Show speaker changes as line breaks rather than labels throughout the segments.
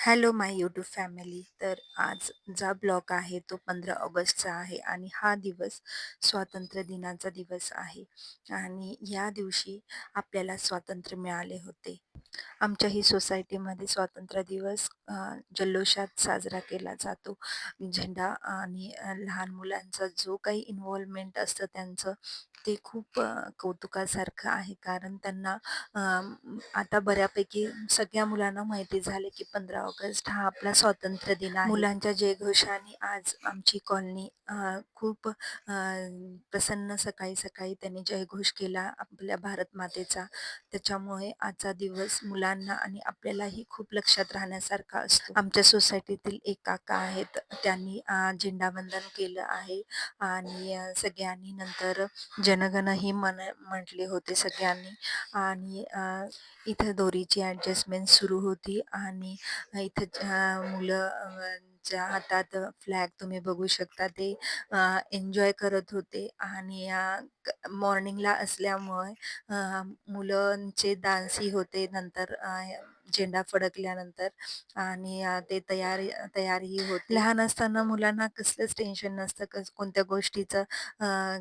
Hello माय YouTube family. तर आज जा ब्लॉग आहे तो पंधरा ऑगस्टचा आहे आणि हा दिवस स्वातंत्र्य दिनाचा दिवस आहे. आणि या दिवशी आपल्याला स्वातंत्र्य मिळाले होते. आमच्या ही सोसायटीमध्ये स्वातंत्र्य दिवस जल्लोषात साजरा केला जातो. झेंडा आणि लहान मुलांचा जो काही इन्व्हॉल्वमेंट असतं त्यांचं ते खूप कौतुकासारखं आहे. कारण त्यांना आता बऱ्यापैकी सगळ्या मुलांना माहिती झाले की पंधरा ऑगस्ट हा आपला स्वातंत्र्य दिन आहे. मुलांच्या जयघोषाने आज आमची कॉलनी खूप प्रसन्न सकाळी सकाळी त्यांनी जयघोष केला आपल्या भारत मातेचा. त्याच्यामुळे आजचा दिवस मुलांना आणि आपल्यालाही खूप लक्षात राहण्यासारखा असतो. आमच्या सोसायटीतील एक काका आहेत. त्यांनी झेंडावंदन केलं आहे. आणि सगळ्यांनी नंतर जनगण ही मन म्हटले होते सगळ्यांनी. आणि इथं दोरीची ॲडजस्टमेंट सुरू होती. आणि इथं मुलं त्यांच्या च्या हातात फ्लॅग तुम्ही बघू शकता ते एन्जॉय करत होते आणि या मॉर्निंगला असल्यामुळे मुलांचे डान्सही होते नंतर झेंडा फडकल्यानंतर आणि ते तयारी तयारीही होते. लहान असताना मुलांना कसलंच टेन्शन नसतं कस कोणत्या गोष्टीचं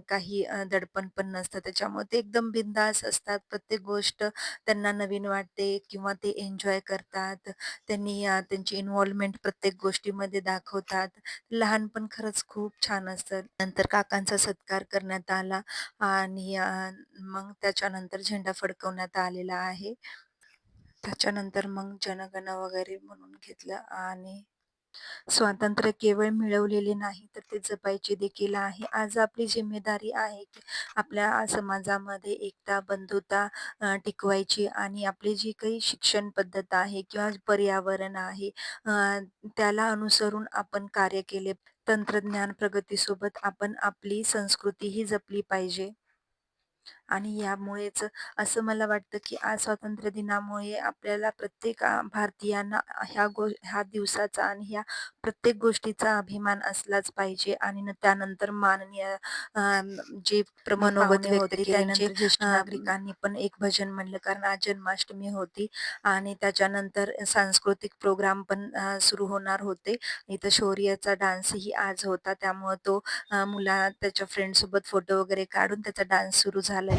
काही दडपण पण नसतं. त्याच्यामुळे ते एकदम बिंदास असतात. प्रत्येक गोष्ट त्यांना नवीन वाटते किंवा ते एन्जॉय करतात. त्यांनी त्यांची इन्व्हॉल्वमेंट प्रत्येक गोष्टीमध्ये दाखवतात. लहानपण खरंच खूप छान असतं. नंतर काकांचा सत्कार करण्यात आला आणि मग त्याच्यानंतर झेंडा फडकवण्यात आलेला आहे. त्याच्यानंतर मग जनगण वगैरे म्हणून घेतलं आणि स्वातंत्र्य केवळ मिळवलेले नाही तर ते जपायचे देखील आहे. आज आपली जिम्मेदारी आहे की आपल्या समाजामध्ये एकता बंधुता टिकवायची आणि आपली जी काही शिक्षण पद्धत आहे किंवा पर्यावरण आहे त्याला अनुसरून आपण कार्य केले. तंत्रज्ञान प्रगतीसोबत आपण आपली संस्कृतीही जपली पाहिजे. आणि यामुळेच असं मला वाटतं की आज स्वातंत्र्य दिनामुळे आपल्याला प्रत्येक भारतीयांना ह्या गो ह्या दिवसाचा आणि ह्या प्रत्येक गोष्टीचा अभिमान असलाच पाहिजे. आणि त्यानंतर माननीय जे
मनोगत
होते त्यांचे
केल्यानंतर ज्येष्ठ
अ,
नागरिकांनी
पण एक भजन म्हणलं कारण आज जन्माष्टमी होती आणि त्याच्यानंतर सांस्कृतिक प्रोग्राम पण सुरू होणार होते. इथं शौर्याचा डान्सही आज होता. त्यामुळं तो मुला त्याच्या फ्रेंडसोबत फोटो वगैरे काढून त्याचा डान्स सुरू झालेला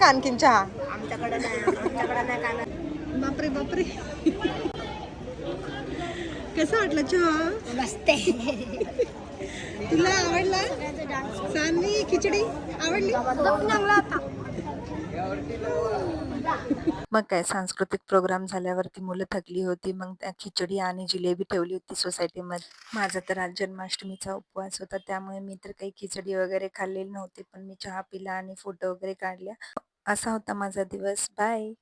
का आणखीन चहा?
आमच्याकडे नाही आमच्याकडे नाही काय
बापरे बापरे. कसा वाटला चहा?
मस्त
तुला आवडला? सानवी खिचडी आवडली?
मग काय सांस्कृतिक प्रोग्राम झाल्यावरती मुलं थकली होती मग त्या खिचडी आणि जिलेबी ठेवली होती सोसायटीमध्ये माझा तर आज जन्माष्टमीचा उपवास होता त्यामुळे मी तर काही खिचडी वगैरे खाल्लेली नव्हती पण मी चहा पिला आणि फोटो वगैरे काढल्या. असा होता माझा दिवस. बाय